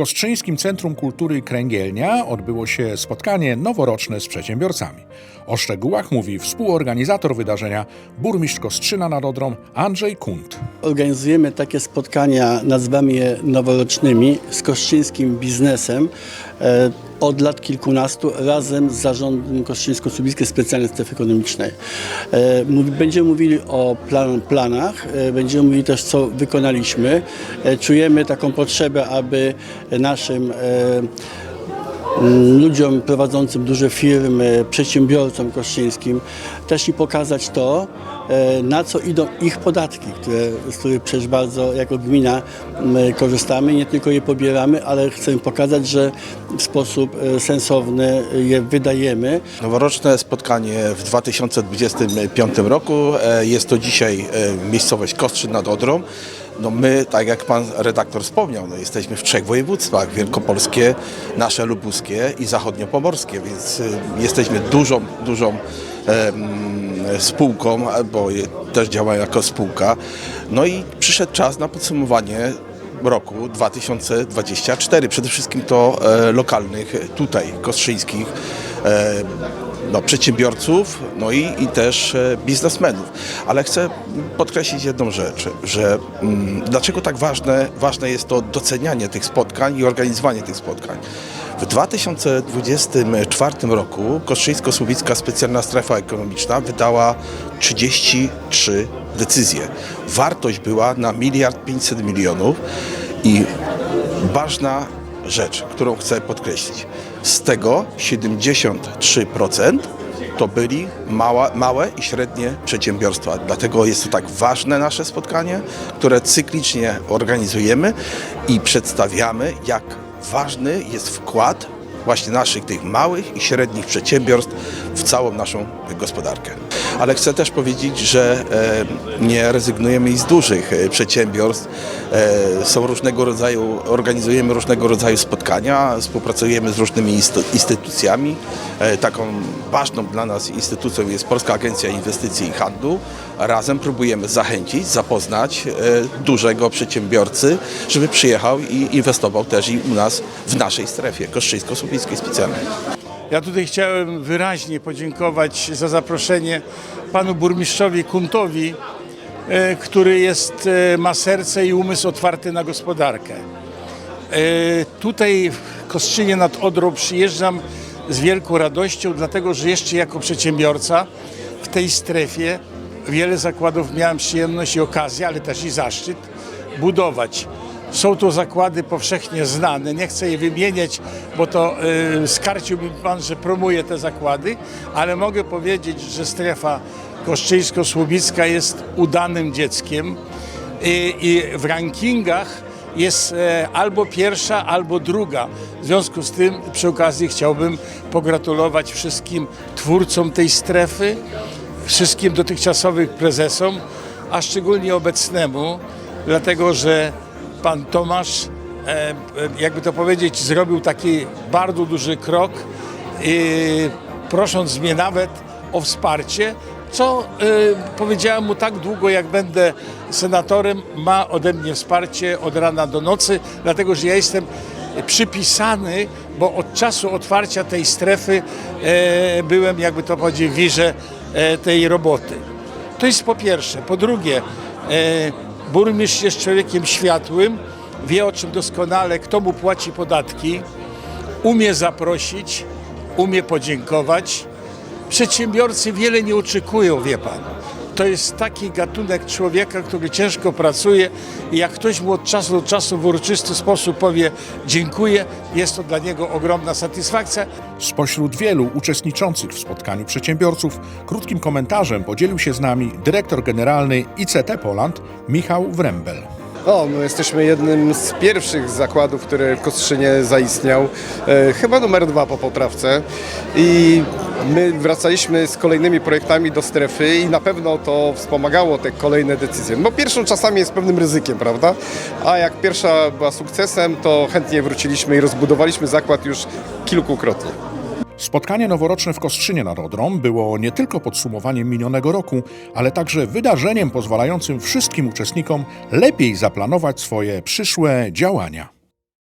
Kostrzyńskim Centrum Kultury Kręgielnia odbyło się spotkanie noworoczne z przedsiębiorcami. O szczegółach mówi współorganizator wydarzenia, burmistrz Kostrzyna nad Odrą Andrzej Kunt. Organizujemy takie spotkania, nazywamy je noworocznymi, z koszczyńskim biznesem e, od lat kilkunastu razem z zarządem Kostrzyńsko-Słubickiej Specjalnej Strefy Ekonomicznej. E, Będziemy mówili o plan, planach, e, będziemy mówili też co wykonaliśmy. Czujemy taką potrzebę, aby naszym ludziom prowadzącym duże firmy, przedsiębiorcom koszczyńskim też i pokazać to, e, na co idą ich podatki, które, z których przecież bardzo jako gmina korzystamy. Nie tylko je pobieramy, ale chcemy pokazać, że w sposób e, sensowny je wydajemy. Noworoczne spotkanie w 2025 roku. E, Jest to dzisiaj miejscowość Kostrzyn nad Odrą. No my, tak jak pan redaktor wspomniał, no jesteśmy w trzech województwach, wielkopolskie, nasze lubuskie i zachodniopomorskie, więc e, jesteśmy dużą, dużą spółką, bo też działa jako spółka. No i przyszedł czas na podsumowanie roku 2024. Przede wszystkim to e, lokalnych, tutaj kostrzyńskich e, no, przedsiębiorców, no i, i też e, biznesmenów. Ale chcę podkreślić jedną rzecz, że mm, dlaczego tak ważne, ważne jest to docenianie tych spotkań i organizowanie tych spotkań. W 2024 roku Kostrzyńsko-Słubicka Specjalna Strefa Ekonomiczna wydała 33 decyzje. Wartość była na miliard 500 milionów i ważna rzecz, którą chcę podkreślić. Z tego 73% to byli mała, małe i średnie przedsiębiorstwa. Dlatego jest to tak ważne nasze spotkanie, które cyklicznie organizujemy i przedstawiamy, jak ważny jest wkład właśnie naszych tych małych i średnich przedsiębiorstw w całą naszą gospodarkę. Ale chcę też powiedzieć, że e, nie rezygnujemy i z dużych e, przedsiębiorstw. E, są różnego rodzaju, organizujemy różnego rodzaju spotkania, współpracujemy z różnymi instytucjami. Taką ważną dla nas instytucją jest Polska Agencja Inwestycji i Handlu. Razem próbujemy zachęcić, zapoznać dużego przedsiębiorcy, żeby przyjechał i inwestował też i u nas w naszej strefie Kostrzyńsko-Słubickiej specjalnej. Ja tutaj chciałem wyraźnie podziękować za zaproszenie panu burmistrzowi Kuntowi, e, który jest, e, ma serce i umysł otwarty na gospodarkę. E, Tutaj w Kostrzynie nad Odrą przyjeżdżam z wielką radością, dlatego że jeszcze jako przedsiębiorca w tej strefie wiele zakładów miałem przyjemność i okazję, ale też i zaszczyt budować. Są to zakłady powszechnie znane, nie chcę je wymieniać, bo to y, skarcił mi pan, że promuje te zakłady, ale mogę powiedzieć, że strefa koszczyńsko-słubicka jest udanym dzieckiem i, i w rankingach jest e, albo pierwsza, albo druga. W związku z tym przy okazji chciałbym pogratulować wszystkim twórcom tej strefy, wszystkim dotychczasowym prezesom, a szczególnie obecnemu, dlatego że pan Tomasz, e, e, jakby to powiedzieć, zrobił taki bardzo duży krok, prosząc mnie nawet o wsparcie, co e, powiedziałem mu tak długo, jak będę senatorem, ma ode mnie wsparcie od rana do nocy, dlatego że ja jestem przypisany, bo od czasu otwarcia tej strefy byłem, jakby to powiedzieć, w wirze tej roboty. To jest po pierwsze. Po drugie, burmistrz jest człowiekiem światłym, wie o czym doskonale, kto mu płaci podatki, umie zaprosić, umie podziękować. Przedsiębiorcy wiele nie oczekują, wie pan. To jest taki gatunek człowieka, który ciężko pracuje i jak ktoś mu od czasu do czasu w uroczysty sposób powie dziękuję, jest to dla niego ogromna satysfakcja. Spośród wielu uczestniczących w spotkaniu przedsiębiorców krótkim komentarzem podzielił się z nami dyrektor generalny ICT Poland Michał Wrembel. O, my jesteśmy jednym z pierwszych zakładów, który w Kostrzynie zaistniał. E, chyba numer dwa po poprawce. I my wracaliśmy z kolejnymi projektami do strefy i na pewno to wspomagało te kolejne decyzje. Bo pierwszą czasami jest pewnym ryzykiem, prawda? A jak pierwsza była sukcesem, to chętnie wróciliśmy i rozbudowaliśmy zakład już kilkukrotnie. Spotkanie noworoczne w Kostrzynie nad Odrą było nie tylko podsumowaniem minionego roku, ale także wydarzeniem pozwalającym wszystkim uczestnikom lepiej zaplanować swoje przyszłe działania.